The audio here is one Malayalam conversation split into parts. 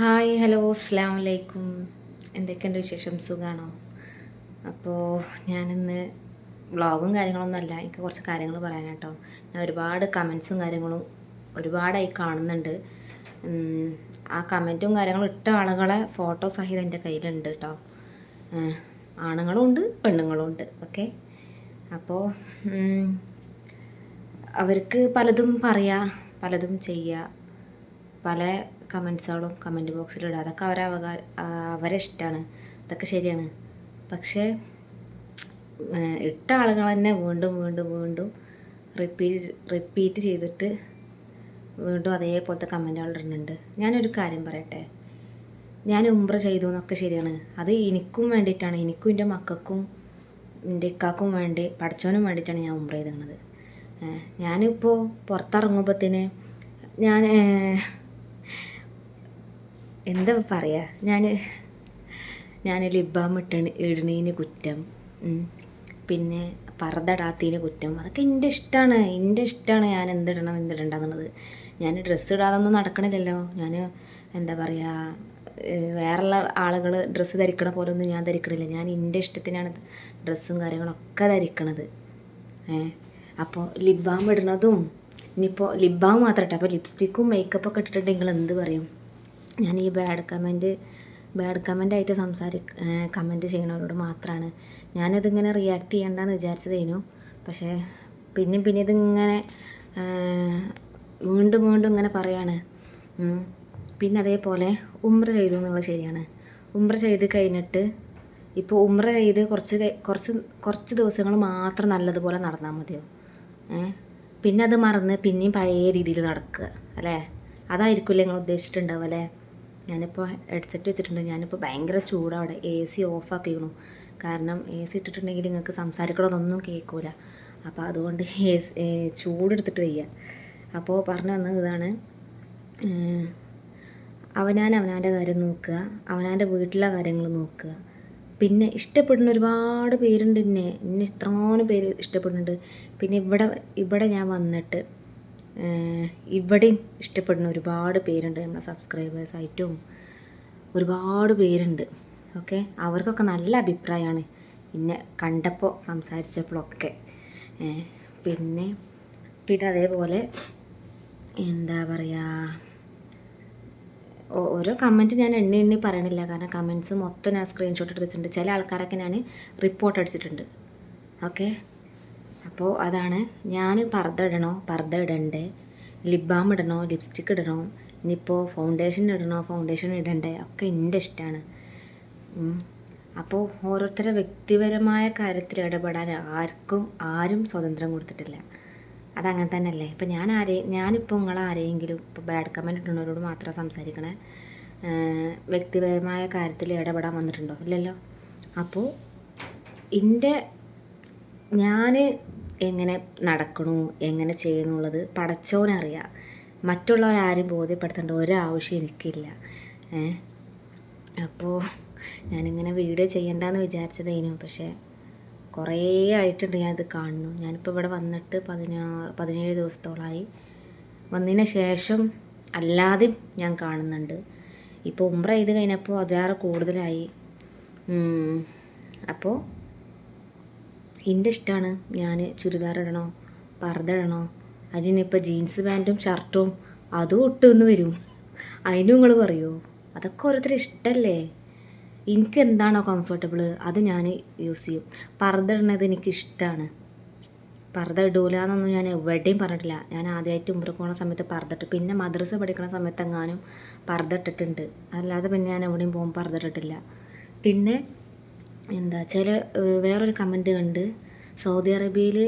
ഹായ് ഹലോ അസ്സാം വലൈക്കും എന്തൊക്കെയുണ്ട് വിശേഷം? സുഖമാണോ അപ്പോൾ ഞാനിന്ന് വ്ളോഗും കാര്യങ്ങളൊന്നും അല്ല. എനിക്ക് കുറച്ച് കാര്യങ്ങൾ പറയാനാട്ടോ. ഞാൻ ഒരുപാട് കമൻസും കാര്യങ്ങളും ഒരുപാടായി കാണുന്നുണ്ട്. ആ കമന്റും കാര്യങ്ങളും ഇട്ട ആളുകളെ ഫോട്ടോ സഹിതം എന്റെ കയ്യിലുണ്ട് കേട്ടോ ആണുങ്ങളും ഉണ്ട് പെണ്ണുങ്ങളും ഉണ്ട്. ഓക്കെ? അപ്പോൾ അവർക്ക് പലതും പറയാ പലതും ചെയ്യുക പല കമൻസുകളും കമന്റ് ബോക്സിൽ ഇടുക. അതൊക്കെ അവരെ അവരെ ഇഷ്ടമാണ് അതൊക്കെ ശരിയാണ്. പക്ഷേ ഇട്ട ആളുകൾ തന്നെ വീണ്ടും വീണ്ടും വീണ്ടും റിപ്പീറ്റ് റിപ്പീറ്റ് ചെയ്തിട്ട് വീണ്ടും അതേപോലത്തെ കമന്റുകൾ ഇടുന്നുണ്ട്. ഞാനൊരു കാര്യം പറയട്ടെ. ഞാൻ ഉംറ ചെയ്തു എന്നൊക്കെ ശരിയാണ്. അത് എനിക്കും വേണ്ടിയിട്ടാണ്. എനിക്കും എന്റെ മക്കൾക്കും എന്റെ ഇക്കാക്കും വേണ്ടി പഠിച്ചവനും വേണ്ടിയിട്ടാണ് ഞാൻ ഉംറ ചെയ്തിരുന്നത് ഞാനിപ്പോൾ പുറത്തിറങ്ങുമ്പോഴത്തേന് ഞാൻ എന്താ പറയുക ഞാൻ ഞാൻ ലിബാം ഇട്ട ഇടണീന് കുറ്റം. പിന്നെ പർദ്ദ കുറ്റം. അതൊക്കെ എന്റെ ഇഷ്ടമാണ് എന്റെ ഇഷ്ടമാണ് ഞാൻ എന്തിടണം എന്തിടണ്ടെന്നുള്ളത് ഞാൻ ഡ്രസ്സ് ഇടാതൊന്നും നടക്കണില്ലല്ലോ. ഞാൻ എന്താ പറയുക വേറെയുള്ള ആളുകൾ ഡ്രസ്സ് ധരിക്കണ പോലെ ഒന്നും ഞാൻ ധരിക്കണില്ല. ഞാൻ എന്റെ ഇഷ്ടത്തിനാണ് ഡ്രസ്സും കാര്യങ്ങളൊക്കെ ധരിക്കണത്. ഏ അപ്പോൾ ലിബാം ഇടണതും ഇനിയിപ്പോൾ ലിബാം മാത്രം അപ്പോൾ ലിപ്സ്റ്റിക്കും മേക്കപ്പൊക്കെ ഇട്ടിട്ടുണ്ടെങ്കിൽ എന്ത് പറയും? ഞാൻ ഈ ബാഡ് കമന്റ് ബാഡ് കമന്റ് ആയിട്ട് സംസാരി കമന്റ് ചെയ്യണവരോട് മാത്രമാണ് ഞാനതിങ്ങനെ റിയാക്ട് ചെയ്യണ്ടെന്ന് വിചാരിച്ചതേനു. പക്ഷേ പിന്നെയും പിന്നെ ഇതിങ്ങനെ വീണ്ടും വീണ്ടും ഇങ്ങനെ പറയാണ്. പിന്നെ അതേപോലെ ഉമ്ര ചെയ്തു എന്നുള്ളത് ശരിയാണ്. ഉമ്ര ചെയ്ത് കഴിഞ്ഞിട്ട് ഇപ്പോൾ ഉമ്ര ചെയ്ത് കുറച്ച് കുറച്ച് കുറച്ച് ദിവസങ്ങൾ മാത്രം നല്ലതുപോലെ നടന്നാൽ മതിയോ? പിന്നെ അത് മറന്ന് പിന്നെയും പഴയ രീതിയിൽ നടക്കുക അല്ലേ? അതായിരിക്കില്ലേ നിങ്ങൾ ഉദ്ദേശിച്ചിട്ടുണ്ടാവും അല്ലേ? ഞാനിപ്പോൾ ഹെഡ്സെറ്റ് വെച്ചിട്ടുണ്ട്. ഞാനിപ്പോൾ ഭയങ്കര ചൂടവിടെ. എ സി ഓഫാക്കിക്കണു കാരണം എ സി ഇട്ടിട്ടുണ്ടെങ്കിൽ നിങ്ങൾക്ക് സംസാരിക്കണമെന്നൊന്നും കേൾക്കില്ല അപ്പോൾ അതുകൊണ്ട് ചൂടെടുത്തിട്ട് വയ്യ. അപ്പോൾ പറഞ്ഞു വന്നത് ഇതാണ് അവനാൻ അവനാന്റെ കാര്യം നോക്കുക. അവനാന്റെ വീട്ടിലെ കാര്യങ്ങൾ നോക്കുക. പിന്നെ ഇഷ്ടപ്പെടുന്ന ഒരുപാട് പേരുണ്ട് എന്നെ എന്നെ ഇത്രമാനം പേര് ഇഷ്ടപ്പെടുന്നുണ്ട്. പിന്നെ ഇവിടെ ഇവിടെ ഞാൻ വന്നിട്ട് ഇവിടെയും ഇഷ്ടപ്പെടുന്ന ഒരുപാട് പേരുണ്ട് നമ്മുടെ സബ്സ്ക്രൈബേഴ്സ് ആയിട്ടും ഒരുപാട് പേരുണ്ട്. ഓക്കെ? അവർക്കൊക്കെ നല്ല അഭിപ്രായമാണ്. പിന്നെ കണ്ടപ്പോൾ സംസാരിച്ചപ്പോഴൊക്കെ. പിന്നെ പിന്നെ അതേപോലെ എന്താ പറയുക ഓരോ കമന്റ് ഞാൻ എണ്ണി എണ്ണി പറയണില്ല. കാരണം കമൻസ് മൊത്തം ഞാൻ സ്ക്രീൻഷോട്ട് എടുത്തിട്ടുണ്ട്. ചില ആൾക്കാരൊക്കെ ഞാൻ റിപ്പോർട്ട് അടിച്ചിട്ടുണ്ട്. ഓക്കെ? അപ്പോൾ അതാണ് ഞാൻ പർദ്ദ ഇടണോ പർദ്ദ ഇടണ്ടേ? ലിപ് ബാം ഇടണോ ലിപ്സ്റ്റിക് ഇടണോ? ഇനിയിപ്പോൾ ഫൗണ്ടേഷൻ ഇടണോ ഫൗണ്ടേഷൻ ഇടണ്ടേ? ഒക്കെ എന്റെ ഇഷ്ടമാണ് അപ്പോൾ ഓരോരുത്തരുടെ വ്യക്തിപരമായ കാര്യത്തിൽ ഇടപെടാൻ ആർക്കും ആരും സ്വാതന്ത്ര്യം കൊടുത്തിട്ടില്ല. അതങ്ങനെ തന്നെയല്ലേ? ഇപ്പം ഞാൻ ആരെ ഞാനിപ്പോൾ നിങ്ങളെ ആരെയെങ്കിലും ഇപ്പോൾ ബാഡ് കമന്റ് ഇടുന്നവരോട് മാത്രം സംസാരിക്കണേ? വ്യക്തിപരമായ കാര്യത്തിൽ ഇടപെടാൻ വന്നിട്ടുണ്ടോ? ഇല്ലല്ലോ? അപ്പോൾ എന്റെ ഞാൻ എങ്ങനെ നടക്കണു എങ്ങനെ ചെയ്യണുള്ളത് പടച്ചോനറിയാം. മറ്റുള്ളവരാരും ബോധ്യപ്പെടുത്തേണ്ട ഒരാവശ്യം എനിക്കില്ല. അപ്പോൾ ഞാനിങ്ങനെ വീഡിയോ ചെയ്യണ്ടെന്ന് വിചാരിച്ചതേനു. പക്ഷേ കുറേ ആയിട്ടുണ്ട് ഞാനിത് കാണുന്നു. ഞാനിപ്പോൾ ഇവിടെ വന്നിട്ട് പതിനാറ് പതിനേഴ് ദിവസത്തോളമായി വന്നതിന് ശേഷം അല്ലാതെ ഞാൻ കാണുന്നുണ്ട്. ഇപ്പോൾ ഉംറ ചെയ്ത് കഴിഞ്ഞപ്പോൾ അതിലേറെ കൂടുതലായി. അപ്പോൾ എന്റെ ഇഷ്ടമാണ് ഞാൻ ചുരിദാർ ഇടണോ? പർദ്ദ ഇടണോ? അതിനിപ്പോൾ ജീൻസ് പാന്റും ഷർട്ടും അതും ഒട്ടുമെന്ന് വരും. അതിനും നിങ്ങൾ പറയുമോ അതൊക്കെ ഓരോരുത്തരുടെ ഇഷ്ടമല്ലേ എനിക്ക് എന്താണോ കംഫർട്ടബിൾ അത് ഞാൻ യൂസ് ചെയ്യും. പർദ്ദ ഇടുന്നത് എനിക്കിഷ്ടമാണ് പർദ്ദ ഇടൂല എന്നൊന്നും ഞാൻ എവിടെയും പറഞ്ഞിട്ടില്ല. ഞാൻ ആദ്യമായിട്ട് ഉമ്പ്ര പോകുന്ന സമയത്ത് പർദ്ദ ഇട്ട് പിന്നെ മദ്രസ പഠിക്കുന്ന സമയത്ത് എങ്ങാനും പർദ്ദ ഇട്ടിട്ടുണ്ട്. അല്ലാതെ പിന്നെ ഞാൻ എവിടെയും പോകുമ്പോൾ പർദ്ദ ഇട്ടിട്ടില്ല. പിന്നെ എന്താ ചില വേറൊരു കമന്റ് കണ്ട് സൗദി അറേബ്യയിൽ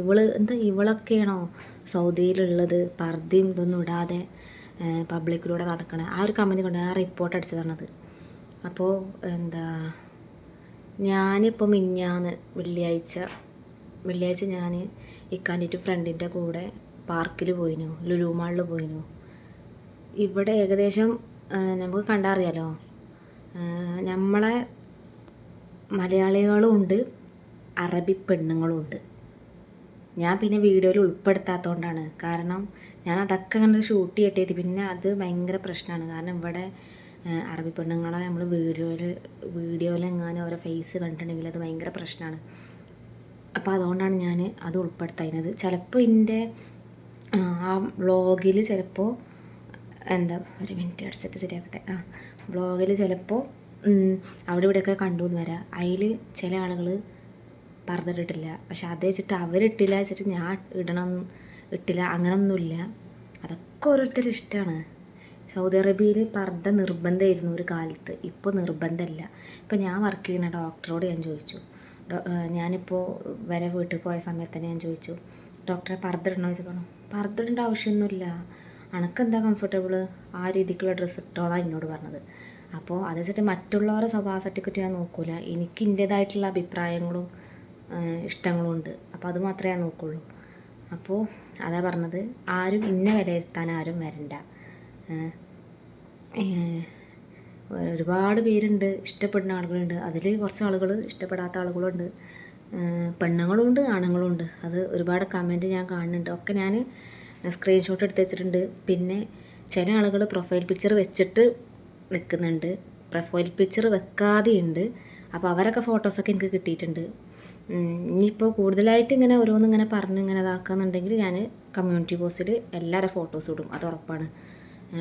ഇവൾ എന്താ ഇവളൊക്കെയാണോ സൗദിയിലുള്ളത്? പർദ്ദയും ഇതൊന്നും ഇടാതെ പബ്ലിക്കിലൂടെ നടക്കണേ. ആ ഒരു കമന്റ് കൊണ്ട് ആ റിപ്പോർട്ട് അടിച്ചതാണത്. അപ്പോൾ എന്താ ഞാനിപ്പോൾ മിഞ്ഞാന്ന് വെള്ളിയാഴ്ച വെള്ളിയാഴ്ച ഞാൻ ഇക്കാന്റെ ഫ്രണ്ടിന്റെ കൂടെ പാർക്കിൽ പോയിനു ലുലു മാളിൽ പോയിനു. ഇവിടെ ഏകദേശം നമുക്ക് കണ്ടറിയാലോ? നമ്മളെ മലയാളികളും ഉണ്ട് അറബി പെണ്ണുങ്ങളും ഉണ്ട്. ഞാൻ പിന്നെ വീഡിയോയിൽ ഉൾപ്പെടുത്താത്തതുകൊണ്ടാണ് കാരണം ഞാൻ അതൊക്കെ അങ്ങനെ ഷൂട്ട് ചെയ്യട്ടേത് പിന്നെ അത് ഭയങ്കര പ്രശ്നമാണ്. കാരണം ഇവിടെ അറബി പെണ്ണുങ്ങളെ നമ്മൾ വീഡിയോയിൽ വീഡിയോയിൽ എങ്ങാനും ഫേസ് കണ്ടിട്ടുണ്ടെങ്കിൽ അത് ഭയങ്കര പ്രശ്നമാണ്. അപ്പോൾ അതുകൊണ്ടാണ് ഞാൻ അത് ഉൾപ്പെടുത്തുന്നത് ചിലപ്പോൾ എന്റെ ആ വ്ളോഗിൽ ചിലപ്പോൾ എന്താ ഒരു മിനിറ്റ് അടിച്ചിട്ട് ശരിയാക്കട്ടെ. ആ വ്ളോഗിൽ ചിലപ്പോൾ അവിടെ ഇവിടെയൊക്കെ കണ്ടു എന്ന് വരാം. അതിൽ ചില ആളുകൾ പറഞ്ഞിട്ടിട്ടില്ല. പക്ഷെ അത് വെച്ചിട്ട് അവരിട്ടില്ല വെച്ചിട്ട് ഞാൻ ഇടണം ഇട്ടില്ല അങ്ങനൊന്നുമില്ല. അതൊക്കെ ഓരോരുത്തരുടെ ഇഷ്ടമാണ് സൗദി അറേബ്യയിൽ പർദ്ദ നിർബന്ധമായിരുന്നു ഒരു കാലത്ത്. ഇപ്പോൾ നിർബന്ധമല്ല. ഇപ്പോൾ ഞാൻ വർക്ക് ചെയ്യുന്ന ഡോക്ടറോട് ഞാൻ ചോദിച്ചു. ഞാനിപ്പോൾ വരെ വീട്ടിൽ പോയ സമയത്ത് തന്നെ ഞാൻ ചോദിച്ചു. ഡോക്ടറെ പർദ്ദ ഇടണോ? ചോദിച്ചു. പറഞ്ഞു പർദ്ദ ഇടേണ്ട ആവശ്യമൊന്നുമില്ല. അനക്കെന്താ കംഫർട്ടബിൾ ആ രീതിക്കുള്ള ഡ്രസ്സ് ഇട്ടോ എന്നാണ് എന്നോട് പറഞ്ഞത്. അപ്പോൾ അത് വെച്ചിട്ട് മറ്റുള്ളവരുടെ സ്വഭാവ സർട്ടിഫിക്കറ്റ് ഞാൻ നോക്കില്ല എനിക്ക് എന്റേതായിട്ടുള്ള അഭിപ്രായങ്ങളും ഇഷ്ടങ്ങളും ഉണ്ട്. അപ്പോൾ അത് മാത്രമേ ഞാൻ നോക്കുള്ളൂ. അപ്പോൾ അതാ പറഞ്ഞത്. ആരും ഇന്ന വിലയിരുത്താൻ ആരും വരണ്ട. ഒരുപാട് പേരുണ്ട് ഇഷ്ടപ്പെടുന്ന ആളുകളുണ്ട്. അതിൽ കുറച്ച് ആളുകൾ ഇഷ്ടപ്പെടാത്ത ആളുകളുണ്ട് പെണ്ണുങ്ങളുണ്ട് ആണുങ്ങളുണ്ട് അത് ഒരുപാട് കമന്റ് ഞാൻ കാണുന്നുണ്ട്. ഒക്കെ ഞാൻ സ്ക്രീൻഷോട്ട് എടുത്ത് വെച്ചിട്ടുണ്ട്. പിന്നെ ചില ആളുകൾ പ്രൊഫൈൽ പിക്ചർ വെച്ചിട്ട് നിൽക്കുന്നുണ്ട്. പ്രൊഫൈൽ പിക്ചർ വെക്കാതെയുണ്ട്. അപ്പോൾ അവരൊക്കെ ഫോട്ടോസൊക്കെ എനിക്ക് കിട്ടിയിട്ടുണ്ട്. ഇനിയിപ്പോൾ കൂടുതലായിട്ട് ഇങ്ങനെ ഓരോന്ന് ഇങ്ങനെ പറഞ്ഞ് ഇങ്ങനെ ഇതാക്കുകയെന്നുണ്ടെങ്കിൽ ഞാൻ കമ്മ്യൂണിറ്റി പോസ്റ്റിൽ എല്ലാവരും ഫോട്ടോസ് ഇടും. അത് ഉറപ്പാണ്.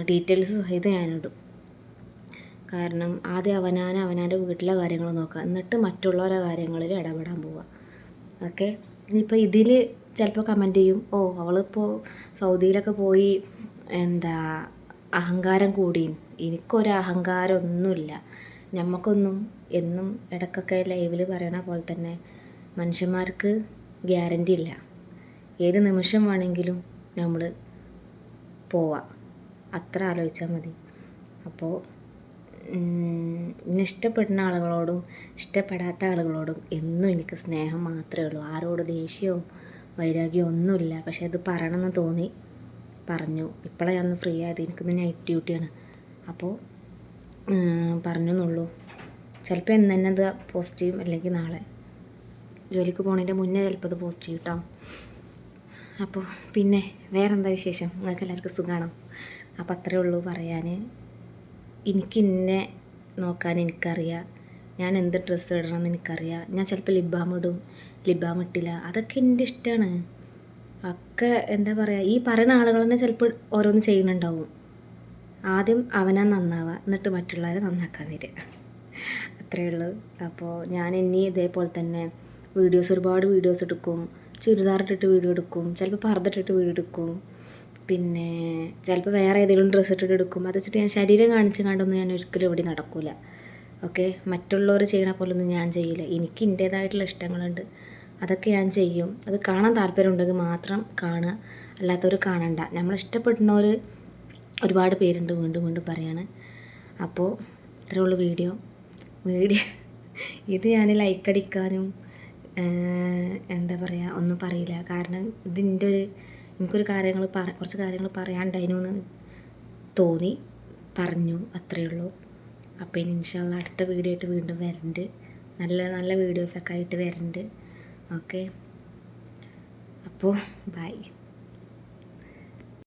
ഡീറ്റെയിൽസ് സഹിതം ഞാനിടും. കാരണം ആദ്യം അവനാൻ അവനാന്റെ വീട്ടിലെ കാര്യങ്ങൾ നോക്കുക. എന്നിട്ട് മറ്റുള്ളവരുടെ കാര്യങ്ങളിൽ ഇടപെടാൻ പോവുക. ഓക്കെ? ഇനിയിപ്പോൾ ഇതിൽ ചിലപ്പോൾ കമന്റ് ചെയ്യും. ഓ അവളിപ്പോൾ സൗദിയിലൊക്കെ പോയി എന്താ അഹങ്കാരം കൂടി എനിക്കൊരു അഹങ്കാരം ഒന്നുമില്ല നമുക്കൊന്നും എന്നും ഇടയ്ക്കൊക്കെ ലൈവിൽ പറയണ പോലെ തന്നെ മനുഷ്യന്മാർക്ക് ഗ്യാരണ്ടി ഇല്ല. ഏത് നിമിഷം വേണമെങ്കിലും നമ്മൾ പോവാം. അത്ര ആലോചിച്ചാൽ മതി. അപ്പോൾ ഇഷ്ടപ്പെടുന്ന ആളുകളോടും ഇഷ്ടപ്പെടാത്ത ആളുകളോടും എന്നും എനിക്ക് സ്നേഹം മാത്രമേ ഉള്ളൂ. ആരോട് ദേഷ്യമോ വൈരാഗ്യമോ ഒന്നുമില്ല. പക്ഷേ അത് പറയണമെന്ന് തോന്നി പറഞ്ഞു ഇപ്പോഴാണ് ഞാൻ ഫ്രീ ആയത് എനിക്കിന്ന് നൈറ്റ് ഡ്യൂട്ടിയാണ് അപ്പോൾ പറഞ്ഞു എന്നുള്ളൂ ചിലപ്പോൾ എന്ന് തന്നെ അത് പോസ്റ്റ് ചെയ്യും. അല്ലെങ്കിൽ നാളെ ജോലിക്ക് പോണതിന്റെ മുന്നേ ചിലപ്പോൾ അത് പോസ്റ്റ് ചെയ്യും കേട്ടോ അപ്പോൾ പിന്നെ വേറെന്താ വിശേഷം? നിങ്ങൾക്ക് എല്ലാവർക്കും സുഖമാണോ അപ്പോൾ അത്രേ ഉള്ളൂ പറയാൻ എനിക്ക് എന്നെ നോക്കാൻ എനിക്കറിയാം. ഞാൻ എന്ത് ഡ്രസ്സ് ഇടണം എന്ന് എനിക്കറിയാം. ഞാൻ ചിലപ്പോൾ ലിബാം ഇടും. ലിബാം ഇട്ടില്ല. അതൊക്കെ എന്റെ ഇഷ്ടമാണ് ഒക്കെ എന്താ പറയുക ഈ പറയുന്ന ആളുകൾ തന്നെ ചിലപ്പോൾ ഓരോന്ന് ചെയ്യുന്നുണ്ടാവും. ആദ്യം അവനാ നന്നാവുക എന്നിട്ട് മറ്റുള്ളവരെ നന്നാക്കാൻ വരിക. അത്രയേ ഉള്ളൂ. അപ്പോൾ ഞാൻ ഇനി ഇതേപോലെ തന്നെ വീഡിയോസ് ഒരുപാട് വീഡിയോസ് എടുക്കും. ചുരിദാർ ഇട്ടിട്ട് വീഡിയോ എടുക്കും. ചിലപ്പോൾ പർദ്ദ വീഡിയോ എടുക്കും. പിന്നെ ചിലപ്പോൾ വേറെ ഏതെങ്കിലും ഡ്രസ്സ് ഇട്ടിട്ട് എടുക്കും. അത് വെച്ചിട്ട് ഞാൻ ശരീരം കാണിച്ച് കണ്ടൊന്നും ഞാൻ ഒരിക്കലും ഇവിടെ നടക്കില്ല ഓക്കെ മറ്റുള്ളവർ ചെയ്യണ പോലൊന്നും ഞാൻ ചെയ്യില്ല എനിക്ക് എന്റേതായിട്ടുള്ള ഇഷ്ടങ്ങളുണ്ട്. അതൊക്കെ ഞാൻ ചെയ്യും. അത് കാണാൻ താല്പര്യമുണ്ടെങ്കിൽ മാത്രം കാണുക. അല്ലാത്തവർ കാണണ്ട. നമ്മൾ ഇഷ്ടപ്പെടുന്നവർ ഒരുപാട് പേരുണ്ട് വീണ്ടും വീണ്ടും പറയാണ്. അപ്പോൾ ഇത്രയേ ഉള്ളൂ വീഡിയോ. വീഡിയോ ഇത് ഞാൻ ലൈക്ക് അടിക്കാനും എന്താ പറയുക ഒന്നും പറയില്ല. കാരണം ഇതിന്റെ ഒരു എനിക്കൊരു കാര്യങ്ങൾ പറ കുറച്ച് കാര്യങ്ങൾ പറയാണ്ടായിരുന്നു എന്ന് തോന്നി പറഞ്ഞു. അത്രയേ ഉള്ളൂ. അപ്പോൾ ഇനി ഇൻഷാല്ല അടുത്ത വീഡിയോ ആയിട്ട് വീണ്ടും വരുന്നുണ്ട് നല്ല നല്ല വീഡിയോസൊക്കെ ആയിട്ട് വരുന്നുണ്ട് ഓക്കെ. അപ്പോൾ ബൈ.